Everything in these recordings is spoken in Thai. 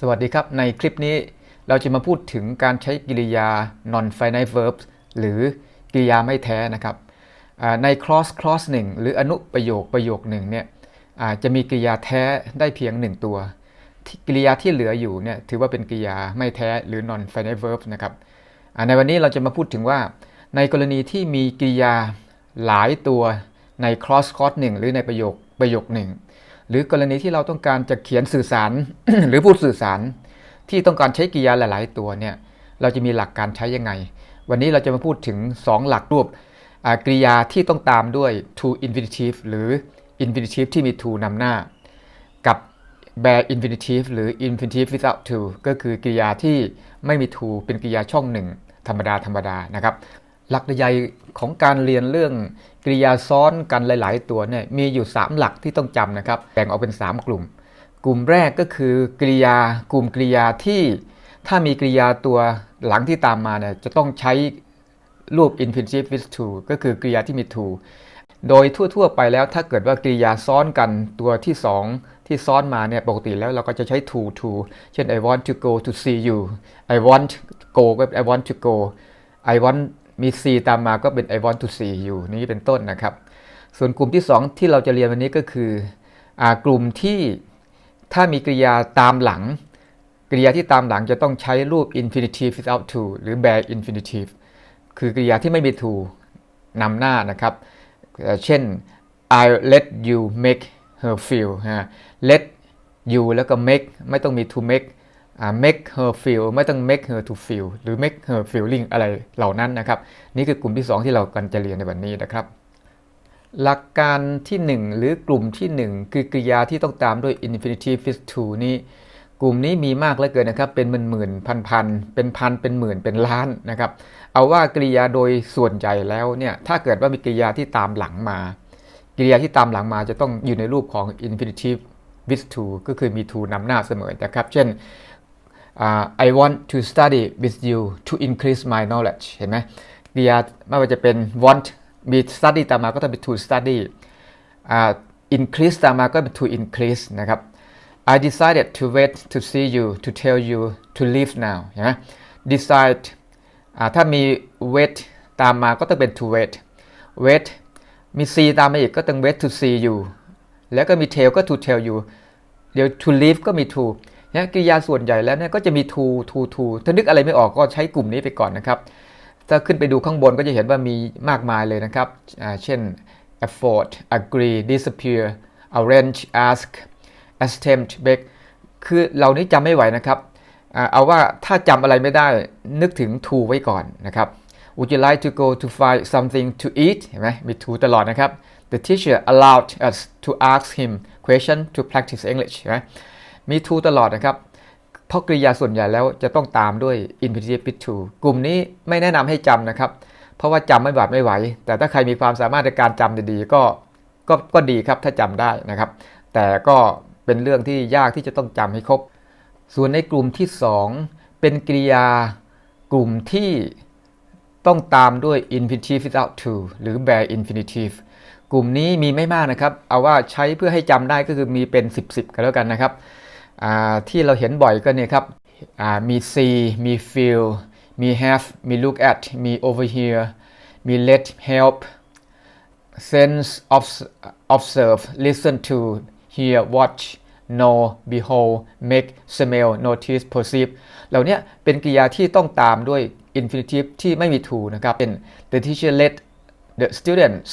สวัสดีครับ ในคลิปนี้เราจะมาพูดถึงการใช้กริยา non finite verbs หรือกริยาไม่แท้นะครับใน clause clause หนึ่งหรืออนุประโยคประโยคหนึ่งเนี่ยจะมีกริยาแท้ได้เพียงหนึ่งตัวกริยาที่เหลืออยู่เนี่ยถือว่าเป็นกริยาไม่แท้หรือ non finite verbs นะครับในวันนี้เราจะมาพูดถึงว่า ในกรณีที่มีกริยาหลายตัวใน clause clause หนึ่งหรือในประโยคประโยคหนึ่ง หรือกรณีที่เราต้องการจะเขียนสื่อสาร หรือพูดสื่อสาร ที่ต้องการใช้กริยาหลาย ๆ ตัวเนี่ยเราจะมีหลักการใช้ยังไง วันนี้เราจะมาพูดถึง 2 หลักรวบอ่ากริยาที่ต้องตามด้วย to infinitive หรือ infinitive ที่มี to นำหน้า กับ bare infinitive หรือ infinitive without to ก็คือกริยาที่ไม่มี to เป็นกริยาช่องหนึ่งธรรมดาธรรมดานะครับ หลักใหญ่ของการเรียนเรื่องกริยาซ้อนกันหลาย ๆ ตัวเนี่ยมีอยู่ 3 หลักที่ต้องจำนะครับแบ่งออกเป็น 3 กลุ่ม กลุ่มแรกก็คือกริยากลุ่มกริยาที่ถ้ามีกริยาตัวหลังที่ตามมาเนี่ยจะต้องใช้รูป infinitive with to ก็คือกริยาที่มี to โดยทั่ว ๆ ไปแล้วถ้าเกิดว่ากริยาซ้อนกันตัวที่ 2 ที่ซ้อนมาเนี่ยปกติแล้วเราก็จะใช้ to to เช่น I want to go to see you I want go ก็ I want to go I want มี see ตามมาก็เป็น I want to see you นี้เป็นต้นนะครับ ส่วนกลุ่มที่ 2 ที่เราจะเรียนวันนี้ก็คืออกลุ่มที่ถ้ามีกริยาตามหลัง กริยาที่ตามหลังจะต้องใช้รูป infinitive without to หรือ bare infinitive คือกริยาที่ไม่มี to นำหน้านะครับ เช่น I let you make her feel ฮะ let you แล้วก็ make ไม่ต้องมี to make make her feel ไม่ต้อง make her to feel หรือ make her feeling อะไรเหล่านั้นนะครับ นี่คือกลุ่มที่ 2 ที่เรากันจะเรียนในวันนี้นะครับ หลักการที่ 1 หรือกลุ่มที่ 1 คือกริยาที่ต้องตามด้วย infinitive with to นี้ กลุ่มนี้มีมากเหลือเกินนะครับ เป็นหมื่นหมื่นพันพันเป็นพันเป็นหมื่นเป็นล้านนะครับ เอาว่ากริยาโดยส่วนใหญ่แล้วเนี่ยถ้าเกิดว่ามีกริยาที่ตามหลังมา กริยาที่ตามหลังมาจะต้องอยู่ในรูปของ infinitive with to ก็คือมี to นำหน้าเสมอนะครับ เช่น อ่า I want to study with you to increase my knowledge เห็นไหมกริยาไม่ว่าจะเป็น want มี study ตามมาก็ต้องเป็น to study อ่า increase ตามมาก็เป็น to increase นะครับ I decided to wait to see you to tell you to leave now เห็นไหม decide ถ้ามี wait ตามมาก็ต้องเป็น to wait wait มี see ตามมาอีกก็ต้อง wait to see you แล้วก็มี tell ก็ to tell you เดี๋ยว to leave ก็มี to นี่ยกริยาส่วนใหญ่แล้วเนี่ยก็จะมี to to to ถ้านึกอะไรไม่ออกก็ใช้กลุ่มนี้ไปก่อนนะครับถ้าขึ้นไปดูข้างบนก็จะเห็นว่ามีมากมายเลยนะครับ เช่น afford agree disappear arrange ask attempt beg คือเหล่านี้จำไม่ไหวนะครับเอาว่าถ้าจำอะไรไม่ได้นึกถึง to ไว้ก่อนนะครับ Would you like to go to find something to eat เห็นไหมมี to ตลอดนะครับ The teacher allowed us to ask him question to practice English เห็นไหม มี to ตลอดนะครับ เพราะกริยาส่วนใหญ่แล้วจะต้องตามด้วย infinitive with to กลุ่มนี้ไม่แนะนำให้จำนะครับ เพราะว่าจำไม่บาดไม่ไหว แต่ถ้าใครมีความสามารถในการจำดีๆก็ก็ก็ดีครับถ้าจำได้นะครับ แต่ก็เป็นเรื่องที่ยากที่จะต้องจำให้ครบ ส่วนในกลุ่มที่ 2 เป็นกริยากลุ่มที่ต้องตามด้วย infinitive without to หรือ bare infinitive กลุ่มนี้มีไม่มากนะครับ เอาว่าใช้เพื่อให้จำได้ก็คือมีเป็น 10 10 กันแล้วกันนะครับ ที่เราเห็นบ่อยก็เนี่ยครับมี see มี feel มี have มี look at มี overhear มี let help sense of observe listen to hear watch know behold make smell notice perceive เหล่านี้เป็นกริยาที่ต้องตามด้วย infinitive ที่ไม่มี to นะครับ เป็น the teacher let the students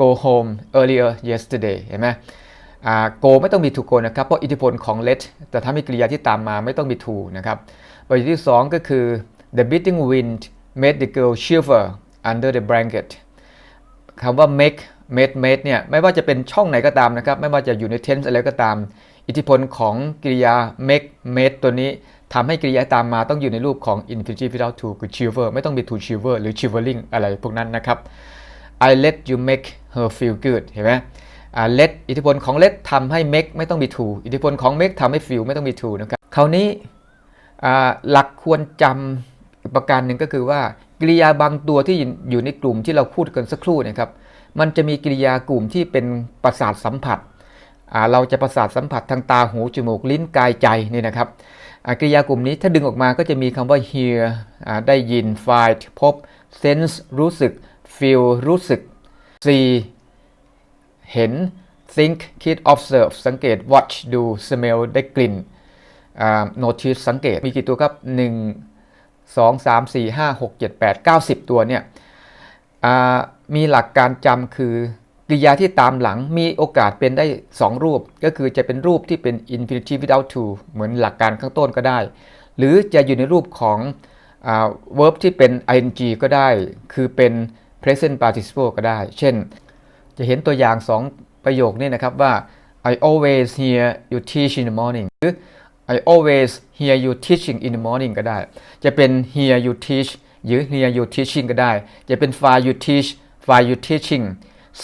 go home earlier yesterday เห็นไหม อ่า go ไม่ต้องมี to go นะครับเพราะอิทธิพลของ let แต่ถ้ามีกริยาที่ตามมาไม่ต้องมี to นะครับประโยคที่ 2 ก็คือ the beating wind made the girl shiver under the blanket คำว่า make made made เนี่ยไม่ว่าจะเป็นช่องไหนก็ตามนะครับ ไม่ว่าจะอยู่ใน tense อะไรก็ตาม อิทธิพลของกริยา make made ตัวนี้ทำให้กริยาตามมาต้องอยู่ในรูปของ infinitive without to คือ shiver ไม่ต้องมี to shiver หรือ shivering อะไรพวกนั้นนะครับ I let you make her feel good เห็นไหม อ่า let อิทธิพลของ let ทำให้ make ไม่ต้องมี to อิทธิพลของ make ทำให้ feel ไม่ต้องมี to นะครับคราวนี้อ่าหลักควรจำอีกประการหนึ่งก็คือว่ากริยาบางตัวที่อยู่ในกลุ่มที่เราพูดกันสักครู่เนะครับ มันจะมีกริยากลุ่มที่เป็นประสาทสัมผัสอ่าเราจะประสาทสัมผัสทางตาหูจมูกลิ้นกายใจนี่นะครับอ่ากริยากลุ่มนี้ถ้าดึงออกมาก็จะมีคำว่า hear อ่าได้ยิน find พบ sense รู้สึก feel รู้สึก see เห็น think คิด observe สังเกต watch ดู smell ได้กลิ่น notice สังเกตมีกี่ตัวครับ 1 2 3 4 5 6 7 8 9 10 ตัวเนี่ยมีหลักการจำคือกริยาที่ตามหลังมีโอกาสเป็นได้ 2 รูป ก็คือจะเป็นรูปที่เป็น infinitive without to เหมือนหลักการข้างต้นก็ได้ หรือจะอยู่ในรูปของ verb ที่เป็น ing ก็ได้ คือเป็น present participle ก็ได้ เช่น จะเห็นตัวอย่าง 2 ประโยคนี้นะครับว่า I always hear you teach in the morning หรือ I always hear you teaching in the morning ก็ได้ จะเป็น hear you teach หรือ hear you teaching ก็ได้ จะเป็น find you teach find you teaching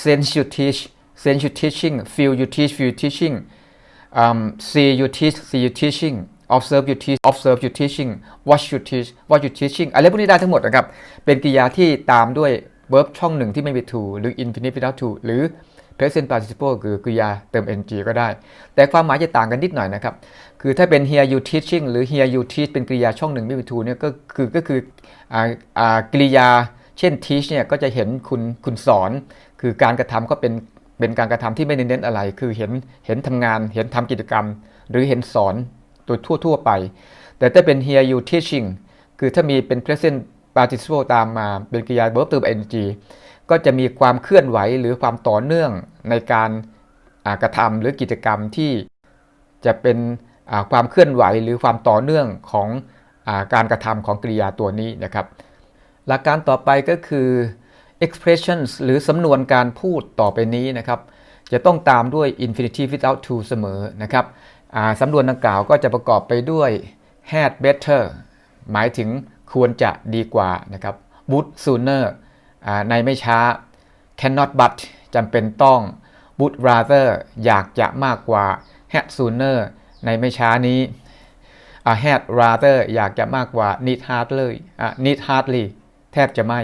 sense you teach sense you teaching feel you teach feel you teaching um, see you teach see you teaching observe you teach observe you teaching watch you teach watch you teaching อะไรพวกนี้ได้ทั้งหมดนะครับ เป็นกริยาที่ตามด้วย verb ช่องหนึ่งที่ไม่มี to หรือ infinite without to หรือ present participle คือกริยาเติม ng ก็ได้ แต่ความหมายจะต่างกันนิดหน่อยนะครับ คือถ้าเป็น here you teaching หรือ here you teach เป็นกริยาช่องหนึ่งไม่มี to เนี่ยก็คือก็คือกริยาเช่น teach เนี่ยก็จะเห็นคุณคุณสอน คือการกระทำก็เป็นเป็นการกระทำที่ไม่เน้นอะไร คือเห็นเห็นทำงาน เห็นทำกิจกรรม หรือเห็นสอนโดยทั่ว ๆ ไป แต่ถ้าเป็น here you teaching คือถ้ามีเป็น present participle ตามมาเป็นกริยา verb เติม ing ก็จะมีความเคลื่อนไหวหรือความต่อเนื่องในการกระทำหรือกิจกรรมที่จะเป็นความเคลื่อนไหวหรือความต่อเนื่องของอการกระทำของกริยาตัวนี้นะครับ หลักการต่อไปก็คือ expressions หรือสำนวนการพูดต่อไปนี้นะครับ จะต้องตามด้วย infinitive without to เสมอนะครับสำนวนดังกล่าวก็จะประกอบไปด้วย had better หมายถึง ควรจะดีกว่านะครับ would sooner ในไม่ช้า cannot but จำเป็นต้อง would rather อยากจะมากกว่า had sooner ในไม่ช้านี้ had rather อยากจะมากกว่า need hardly อ่า need hardly แทบจะไม่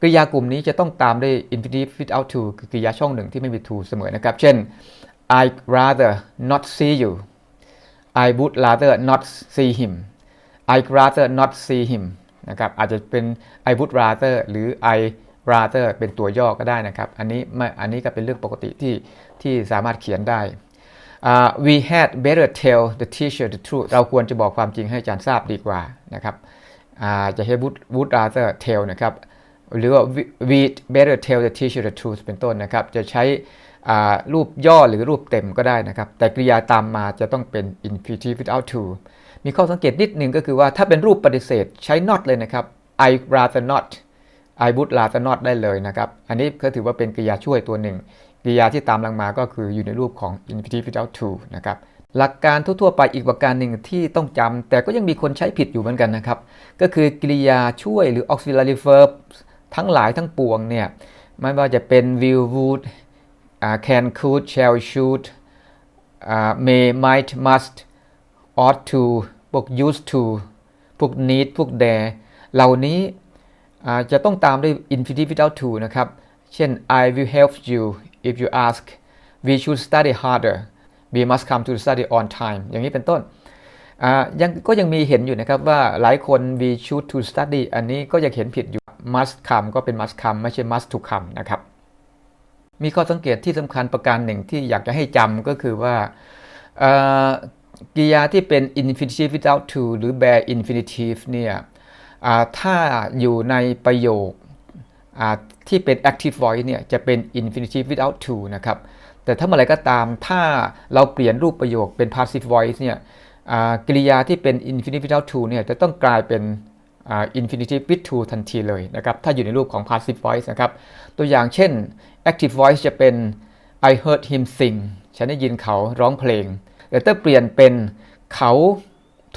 กริยากลุ่มนี้จะต้องตามด้วย infinitive without to คือกริยาช่องหนึ่งที่ไม่มี to เสมอนะครับ เช่น I rather not see you I would rather not see him I'd rather not see him นะครับอาจจะเป็น I would rather หรือ I rather เป็นตัวย่อก็ได้นะครับ อันนี้ไม่อันนี้ก็เป็นเรื่องปกติที่ที่สามารถเขียนได้ Uh, we had better tell the teacher the truth เราควรจะบอกความจริงให้อาจารย์ทราบดีกว่านะครับจะให้ would would rather tell นะครับหรือว่า we- we'd better tell the teacher the truth เป็นต้นนะครับ จะใช้รูปย่อหรือรูปเต็มก็ได้นะครับ แต่กริยาตามมาจะต้องเป็น infinitive without to มีข้อสังเกตนิดหนึ่งก็คือว่าถ้าเป็นรูปปฏิเสธใช้ not เลยนะครับ I rather not I would rather not ได้เลยนะครับ อันนี้ก็ถือว่าเป็นกริยาช่วยตัวหนึ่งกริยาที่ตามหลังมาก็คืออยู่ในรูปของ infinitive without to นะครับหลักการทั่วๆไปอีกประการหนึ่งที่ต้องจำแต่ก็ยังมีคนใช้ผิดอยู่เหมือนกันนะครับ ก็คือกริยาช่วยหรือ auxiliary verb ทั้งหลายทั้งปวงเนี่ยไม่ว่าจะเป็น will would อ่า can could shall should อ่า may might must ought to พวก used to พวก need พวก dare เหล่านี้จะต้องตามด้วย infinitive without to นะครับ เช่น I will help you if you ask we should study harder we must come to study on time อย่างนี้เป็นต้นยังก็ยังมีเห็นอยู่นะครับว่าหลายคน we should to study อันนี้ก็ยังเห็นผิดอยู่ must come ก็เป็น must come ไม่ใช่ must to come นะครับ มีข้อสังเกตที่สำคัญประการหนึ่งที่อยากจะให้จำก็คือว่า กริยาที่เป็น infinitive without to หรือ bare infinitive เนี่ยถ้าอยู่ในประโยคที่เป็น active voice เนี่ยจะเป็น infinitive without to นะครับ แต่ถ้าเมื่อไรก็ตามถ้าเราเปลี่ยนรูปประโยคเป็น passive voice เนี่ยกริยาที่เป็น infinitive without to เนี่ยจะต้องกลายเป็น infinitive with to ทันทีเลยนะครับ ถ้าอยู่ในรูปของ passive voice นะครับ ตัวอย่างเช่น active voice จะเป็น I heard him sing ฉันได้ยินเขาร้องเพลง แต่ถ้าเปลี่ยนเป็นเขา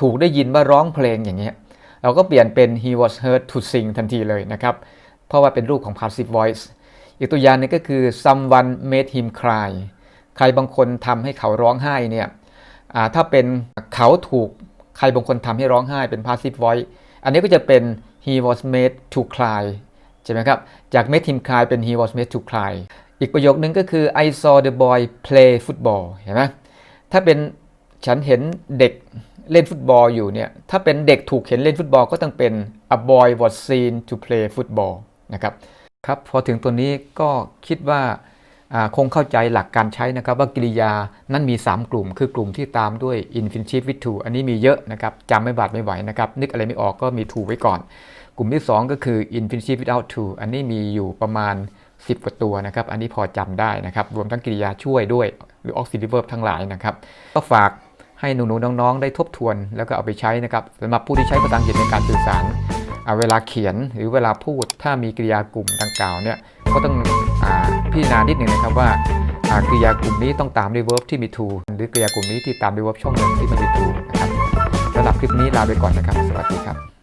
ถูกได้ยินว่าร้องเพลงอย่างเงี้ยเราก็เปลี่ยนเป็น he was heard to sing ทันทีเลยนะครับ เพราะว่าเป็นรูปของ passive voice อีกตัวอย่างนึงก็คือ someone made him cry ใครบางคนทำให้เขาร้องไห้เนี่ยถ้าเป็นเขาถูกใครบางคนทำให้ร้องไห้เป็น passive voice อันนี้ก็จะเป็น he was made to cry ใช่ไหมครับ จาก made him cry เป็น he was made to cry อีกประโยคนึงก็คือ I saw the boy play football เห็นไหม ถ้าเป็นฉันเห็นเด็กเล่นฟุตบอลอยู่เนี่ย ถ้าเป็นเด็กถูกเห็นเล่นฟุตบอลก็ต้องเป็น a boy was seen to play football นะครับ ครับพอถึงตัวนี้ก็คิดว่าคงเข้าใจหลักการใช้นะครับว่ากริยานั้นมี 3 กลุ่ม คือกลุ่มที่ตามด้วย infinitive with to อันนี้มีเยอะนะครับจำไม่บาดไม่ไหวนะครับ นึกอะไรไม่ออกก็มี to ไว้ก่อน กลุ่มที่ 2 ก็คือ infinitive without to อันนี้มีอยู่ประมาณ 10 กว่าตัวนะครับ อันนี้พอจำได้นะครับ รวมทั้งกริยาช่วยด้วย หรือ auxiliary verb ทั้งหลายนะครับ ก็ฝากให้หนูๆน้องๆ ได้ทบทวน แล้วก็เอาไปใช้นะครับสำหรับผู้ที่ใช้ภาษาอังกฤษในการสื่อสารเวลาเขียนหรือเวลาพูดถ้ามีกริยากลุ่มดังกล่าวเนี่ยก็ต้องอพิจารณานิดหนึ่งนะครับว่าอ่ากริยากลุ่มนี้ต้องตามด้วย verb ที่มี to หรือกริยากลุ่มนี้ที่ตามด้วย verb ช่องหนึ่งที่ไม่มี to นะครับสำหรับคลิปนี้ลาไปก่อนนะครับ สวัสดีครับ